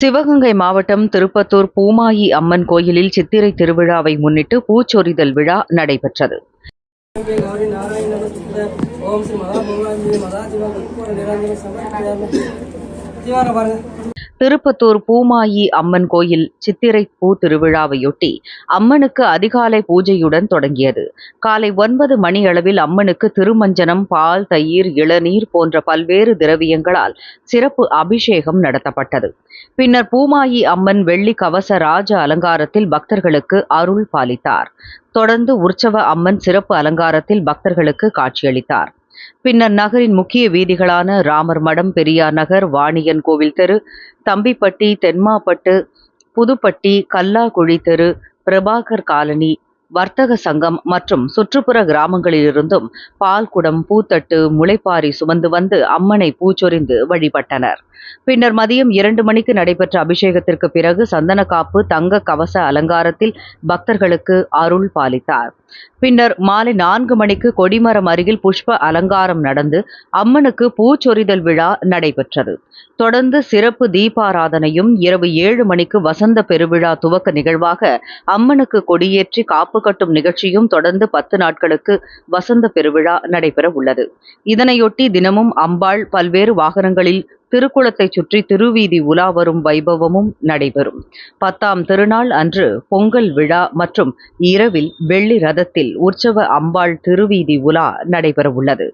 சிவகங்கை மாவட்டம் திருப்பத்தூர் பூமாயி அம்மன் கோயிலில் சித்திரை திருவிழாவை முன்னிட்டு பூச்சொரிதல் விழா நடைபெற்றது. ஓம் திருப்பத்தூர் பூமாயி அம்மன் கோயில் சித்திரை பூ திருவிழாவையொட்டி அம்மனுக்கு அதிகாலை பூஜையுடன் தொடங்கியது. காலை ஒன்பது மணியளவில் அம்மனுக்கு திருமஞ்சனம் பால் தயிர் இளநீர் போன்ற பல்வேறு திரவியங்களால் சிறப்பு அபிஷேகம் நடத்தப்பட்டது. பின்னர் பூமாயி அம்மன் வெள்ளி கவச ராஜ அலங்காரத்தில் பக்தர்களுக்கு அருள் பாலித்தார். தொடர்ந்து உற்சவ அம்மன் சிறப்பு அலங்காரத்தில் பக்தர்களுக்கு காட்சியளித்தார். பின்னர் நகரின் முக்கிய வீதிகளான ராமர் மடம் பெரியார் நகர் வாணியன் கோவில் தெரு தம்பிப்பட்டி தென்மாப்பட்டு புதுப்பட்டி கல்லாக்குழி தெரு பிரபாகர் காலனி வர்த்தக சங்கம் மற்றும் சுற்றுப்புற கிராமங்களிலிருந்தும் பால்குடம் பூத்தட்டு முளைப்பாரி சுமந்து வந்து அம்மனை பூச்சொரிந்து வழிபட்டனர். பின்னர் மதியம் இரண்டு மணிக்கு நடைபெற்ற அபிஷேகத்திற்கு பிறகு சந்தனக்காப்பு தங்க கவச அலங்காரத்தில் பக்தர்களுக்கு அருள் பாலித்தார். பின்னர் மாலை நான்கு மணிக்கு கொடிமரம் அருகில் புஷ்ப அலங்காரம் நடந்து அம்மனுக்கு பூச்சொரிதல் விழா நடைபெற்றது. தொடர்ந்து சிறப்பு தீபாராதனையும் இரவு ஏழு மணிக்கு வசந்த பெருவிழா துவக்க நிகழ்வாக அம்மனுக்கு கொடியேற்றி காப்பு கட்டும் நிகழ்ச்சியும் தொடர்ந்து பத்து நாட்களுக்கு வசந்த பெருவிழா நடைபெற உள்ளது இதனையொட்டி தினமும் அம்பாள் பல்வேறு வாகனங்களில் திருக்குளத்தை சுற்றி திருவீதி உலா வரும் வைபவமும் நடைபெறும். பத்தாம் திருநாள் அன்று பொங்கல் விழா மற்றும் இரவில் வெள்ளி ரதத்தில் உற்சவ அம்பாள் திருவீதி உலா நடைபெற உள்ளது